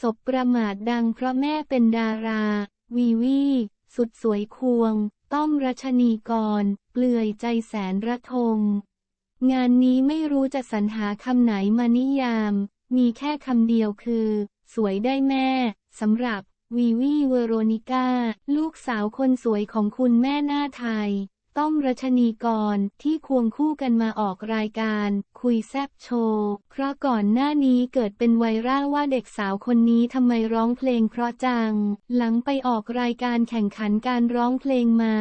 ศพประมาทดังเพราะแม่เป็นดารา วีวี สุดสวยควง ต้อมรัชนีกร เปลือยใจแสนระทม งานนี้ไม่รู้จะสรรหาคำไหนมานิยาม มีแค่คำเดียวคือ สวยได้แม่สำหรับวีวีเวโรนิก้า ลูกสาวคนสวยของคุณแม่หน้าไทย ต้อมรัชนีกรที่ควงคู่กันมาออกรายการ คุยแซบโชว์ เพราะก่อนหน้านี้เกิดเป็นไวรัลว่าเด็กสาวคนนี้ทำไมร้องเพลงเพราะจัง หลังไปออกรายการแข่งขันการร้องเพลงมา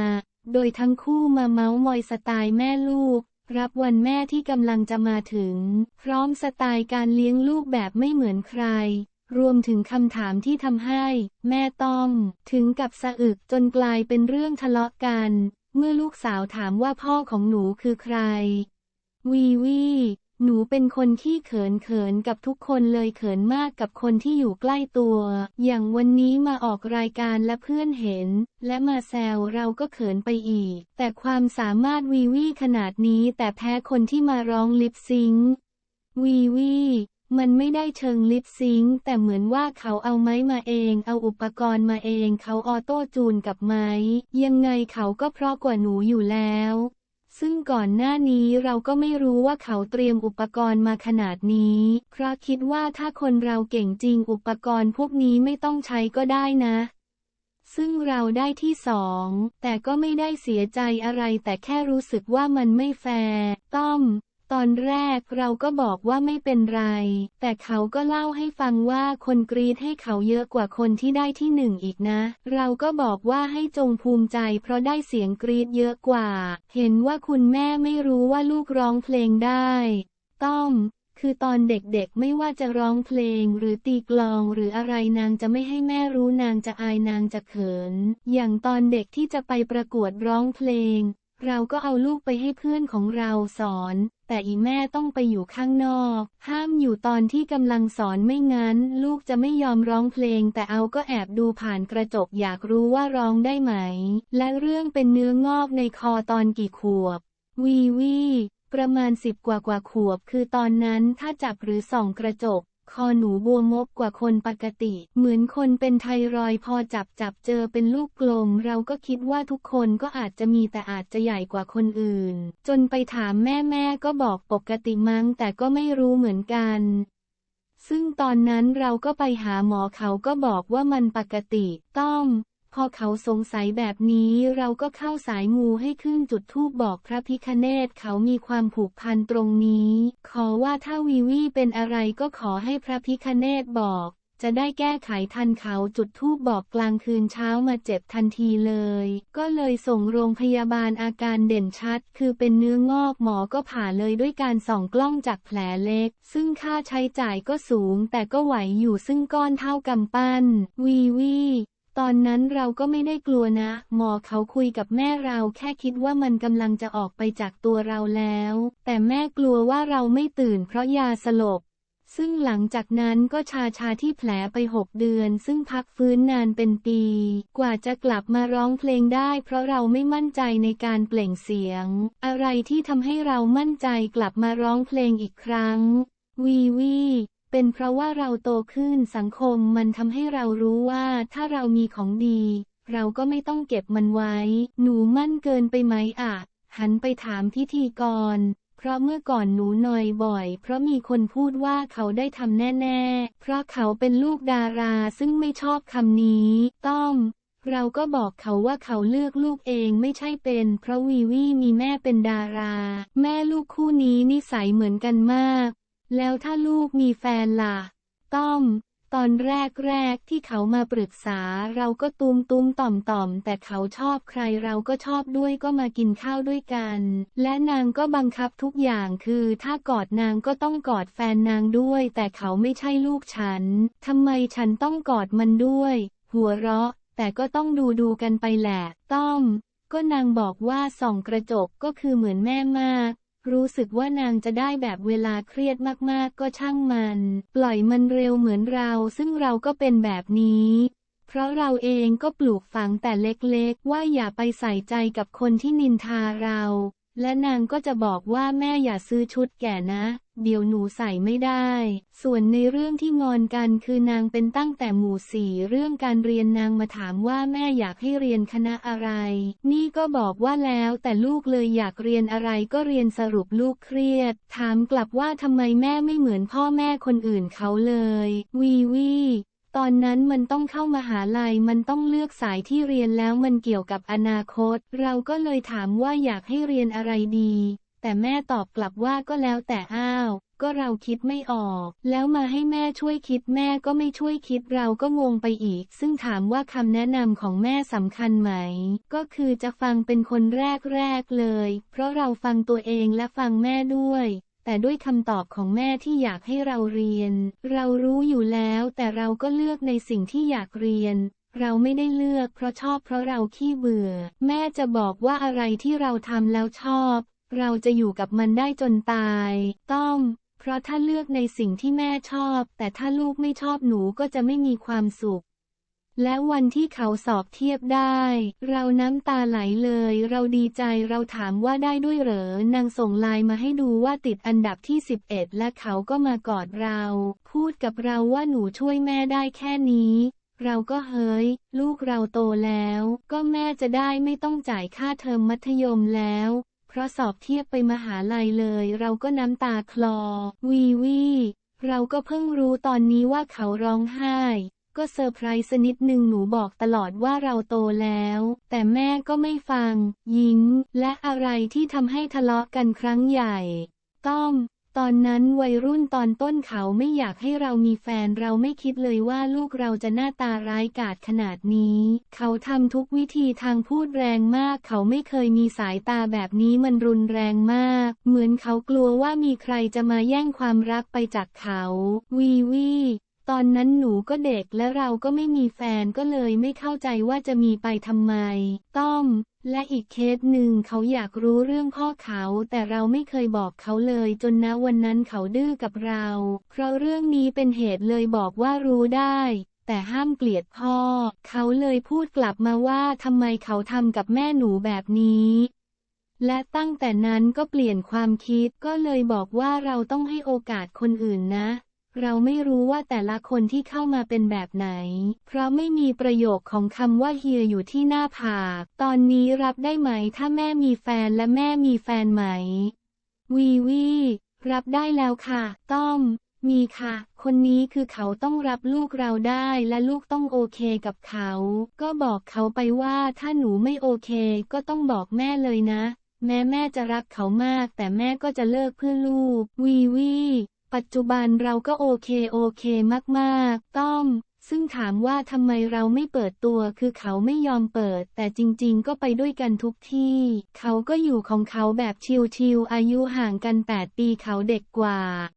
โดยทั้งคู่มาเมาส์มอยสไตล์แม่ลูก รับวันแม่ที่กำลังจะมาถึง พร้อมสไตล์การเลี้ยงลูกแบบไม่เหมือนใครรวมถึงคำถามที่ทำให้ แม่ต้อม ถึงกับสะอึกจนกลายเป็นเรื่องทะเลาะกัน เมื่อลูกสาวถามว่าพ่อของหนูคือใคร วีวี หนูเป็นคนที่เขินเขินกับทุกคนเลยเขินมากกับคนที่อยู่ใกล้ตัว อย่างวันนี้มาออกรายการและเพื่อนเห็น และมาแซวเราก็เขินไปอีก แต่ความสามารถวีวีขนาดนี้แต่แพ้คนที่มาร้องลิปซิงค์วีวี มันไม่ได้เชิงลิปซิงค์แต่เหมือนว่าเขาเอาไม้มาเอง เอาอุปกรณ์มาเองเขาออโต้จูนกับไม้ ยังไงเขาก็เพราะกว่าหนูอยู่แล้ว ซึ่งก่อนหน้านี้เราก็ไม่รู้ว่าเขาเตรียมอุปกรณ์มาขนาดนี้ เพราะคิดว่าถ้าคนเราเก่งจริงอุปกรณ์พวกนี้ไม่ต้องใช้ก็ได้นะ ซึ่งเราได้ที่สอง แต่ก็ไม่ได้เสียใจอะไรแต่แค่รู้สึกว่ามันไม่แฟร์ ต้อม ตอนแรกเราก็บอกว่าไม่เป็นไร แต่เขาก็เล่าให้ฟังว่าคนกรีดให้เขาเยอะกว่าคนที่ได้ที่หนึ่งอีกนะ เราก็บอกว่าให้จงภูมิใจเพราะได้เสียงกรีดเยอะกว่า เห็นว่าคุณแม่ไม่รู้ว่าลูกร้องเพลงได้ ต้อม คือตอนเด็กๆไม่ว่าจะร้องเพลงหรือตีกลองหรืออะไรนางจะไม่ให้แม่รู้นางจะอายนางจะเขิน อย่างตอนเด็กที่จะไปประกวดร้องเพลง เราก็เอาลูกไปให้เพื่อนของเราสอน แต่อีแม่ต้องไปอยู่ข้างนอก ห้ามอยู่ตอนที่กำลังสอนไม่งั้น ลูกจะไม่ยอมร้องเพลง แต่เอาก็แอบดูผ่านกระจกอยากรู้ว่าร้องได้ไหม และเรื่องเป็นเนื้องอกในคอตอนกี่ขวบ วีวีประมาณสิบกว่ากว่าขวบ คือตอนนั้นถ้าจับหรือส่องกระจก คอหนูบวมมบกว่าคนปกติ เหมือนคนเป็นไทรอยพอจับจับเจอเป็นลูกกลม เราก็คิดว่าทุกคนก็อาจจะมีแต่อาจจะใหญ่กว่าคนอื่น จนไปถามแม่แม่ก็บอกปกติมั้งแต่ก็ไม่รู้เหมือนกัน ซึ่งตอนนั้นเราก็ไปหาหมอเขาก็บอกว่ามันปกติต้อง อเขาสงสัยแบบนี้เราก็เข้าสายมูให้ขึ้นจุดทูบบอกพระพิคเนตเขามีความผูกพันตรงนี้ ขอว่าถ้าวีวีเป็นอะไรก็ขอให้พระพิคเนตบอก จะได้แก้ไขทันเขาจุดทูบบอกกลางคืนเช้ามาเจ็บทันทีเลย ก็เลยส่งโรงพยาบาลอาการเด่นชัด คือเป็นเนื้องอกหมอก็ผ่าเลยด้วยการส่องกล้องจากแผลเล็ก ซึ่งค่าใช้จ่ายก็สูงแต่ก็ไหวอยู่ซึ่งก้อนเท่ากำปั้นวีวี ตอนนั้นเราก็ไม่ได้กลัวนะ หมอเขาคุยกับแม่เราแค่คิดว่ามันกำลังจะออกไปจากตัวเราแล้ว แต่แม่กลัวว่าเราไม่ตื่นเพราะยาสลบ ซึ่งหลังจากนั้นก็ชาชาที่แผลไปหกเดือน ซึ่งพักฟื้นนานเป็นปี กว่าจะกลับมาร้องเพลงได้เพราะเราไม่มั่นใจในการเปล่งเสียง อะไรที่ทำให้เรามั่นใจกลับมาร้องเพลงอีกครั้ง วีวี เป็นเพราะว่าเราโตขึ้นสังคมมันทำให้เรารู้ว่าถ้าเรามีของดี เราก็ไม่ต้องเก็บมันไว้ หนูมั่นเกินไปไหมอะหันไปถามพิธีกร เพราะเมื่อก่อนหนูหน่อยบ่อย เพราะมีคนพูดว่าเขาได้ทำแน่ๆ เพราะเขาเป็นลูกดาราซึ่งไม่ชอบคำนี้ ต้องเราก็บอกเขาว่าเขาเลือกลูกเองไม่ใช่เป็น เพราะวีวีมีแม่เป็นดารา แม่ลูกคู่นี้นิสัยเหมือนกันมาก แล้วถ้าลูกมีแฟนล่ะ ต้อม ตอนแรกแรกที่เขามาปรึกษาเราก็ตุ้มตุ้มต่อมต่อม แต่เขาชอบใครเราก็ชอบด้วยก็มากินข้าวด้วยกัน และนางก็บังคับทุกอย่างคือถ้ากอดนางก็ต้องกอดแฟนนางด้วย แต่เขาไม่ใช่ลูกฉันทำไมฉันต้องกอดมันด้วย หัวเราะ แต่ก็ต้องดูดูกันไปแหละ ต้อม ก็นางบอกว่าส่องกระจกก็คือเหมือนแม่มาก รู้สึกว่านางจะได้แบบเวลาเครียดมากๆ ก็ช่างมัน ปล่อยมันเร็วเหมือนเรา ซึ่งเราก็เป็นแบบนี้ เพราะเราเองก็ปลูกฝังแต่เล็กๆ ว่าอย่าไปใส่ใจกับคนที่นินทาเรา และนางก็จะบอกว่าแม่อย่าซื้อชุดแก่นะ เดี๋ยวหนูใส่ไม่ได้ ส่วนในเรื่องที่งอนกันคือนางเป็นตั้งแต่หมู่สี่เรื่องการเรียนนางมาถามว่าแม่อยากให้เรียนคณะอะไร นี่ก็บอกว่าแล้วแต่ลูกเลยอยากเรียนอะไรก็เรียนสรุปลูกเครียด ถามกลับว่าทำไมแม่ไม่เหมือนพ่อแม่คนอื่นเขาเลย วีวี ตอนนั้นมันต้องเข้ามหาลัยมันต้องเลือกสายที่เรียนแล้วมันเกี่ยวกับอนาคต เราก็เลยถามว่าอยากให้เรียนอะไรดี แต่แม่ตอบกลับว่าก็แล้วแต่อ้าวก็เราคิดไม่ออก แล้วมาให้แม่ช่วยคิดแม่ก็ไม่ช่วยคิดเราก็งงไปอีก ซึ่งถามว่าคำแนะนำของแม่สำคัญไหม ก็คือจะฟังเป็นคนแรกแรกเลย เพราะเราฟังตัวเองและฟังแม่ด้วย แต่ด้วยคำตอบของแม่ที่อยากให้เราเรียน เรารู้อยู่แล้วแต่เราก็เลือกในสิ่งที่อยากเรียน เราไม่ได้เลือกเพราะชอบเพราะเราขี้เบื่อ แม่จะบอกว่าอะไรที่เราทำแล้วชอบ เราจะอยู่กับมันได้จนตาย ต้อง เพราะถ้าเลือกในสิ่งที่แม่ชอบ แต่ถ้าลูกไม่ชอบหนูก็จะไม่มีความสุข และวันที่เขาสอบเทียบได้ เราน้ำตาไหลเลย เราดีใจเราถามว่าได้ด้วยเหรอนางส่งไลน์มาให้ดูว่าติดอันดับที่ 11 และเขาก็มากอดเรา พูดกับเราว่าหนูช่วยแม่ได้แค่นี้ เราก็เฮ้ย ลูกเราโตแล้ว ก็แม่จะได้ไม่ต้องจ่ายค่าเทอมมัธยมแล้ว เพราะสอบเทียบไปมหาลัยเลย เราก็น้ำตาคลอ วีวีเราก็เพิ่งรู้ตอนนี้ว่าเขาร้องไห้ ก็เซอร์ไพรส์นิดหนึ่งหนูบอกตลอดว่าเราโตแล้ว แต่แม่ก็ไม่ฟัง ยิ้ม และอะไรที่ทำให้ทะเลาะกันครั้งใหญ่ ต้อม ตอนนั้นวัยรุ่นตอนต้นเขาไม่อยากให้เรามีแฟนเราไม่คิดเลยว่าลูกเราจะหน้าตาร้ายกาจขนาดนี้ เขาทำทุกวิธีทางพูดแรงมาก เขาไม่เคยมีสายตาแบบนี้มันรุนแรงมาก เหมือนเขากลัวว่ามีใครจะมาแย่งความรักไปจากเขา วีวี ตอนนั้นหนูก็เด็กและเราก็ไม่มีแฟนก็เลยไม่เข้าใจว่าจะมีไปทำไม ต้อม และอีกเคสหนึ่งเขาอยากรู้เรื่องพ่อเขา แต่เราไม่เคยบอกเขาเลยจนนะวันนั้นเขาดื้อกับเรา เพราะเรื่องนี้เป็นเหตุเลยบอกว่ารู้ได้ แต่ห้ามเกลียดพ่อ เขาเลยพูดกลับมาว่าทำไมเขาทำกับแม่หนูแบบนี้และตั้งแต่นั้นก็เปลี่ยนความคิดก็เลยบอกว่าเราต้องให้โอกาสคนอื่นนะ เราไม่รู้ว่าแต่ละคนที่เข้ามาเป็นแบบไหน เพราะไม่มีประโยคของคำว่าเฮียอยู่ที่หน้าผาก ตอนนี้รับได้ไหมถ้าแม่มีแฟนและแม่มีแฟนไหม วีวี รับได้แล้วค่ะ ต้อม มีค่ะ คนนี้คือเขาต้องรับลูกเราได้และลูกต้องโอเคกับเขา ก็บอกเขาไปว่าถ้าหนูไม่โอเค ก็ต้องบอกแม่เลยนะ แม้แม่จะรักเขามาก แต่แม่ก็จะเลิกเพื่อลูก วีวี ปัจจุบันเราก็โอเคโอเคมากๆ ต้อมซึ่งถามว่าทำไมเราไม่เปิดตัวคือเขาไม่ยอมเปิด แต่จริงๆ ก็ไปด้วยกันทุกที่ เขาก็อยู่ของเขาแบบชิลๆอายุห่างกัน 8 ปีเขาเด็กกว่า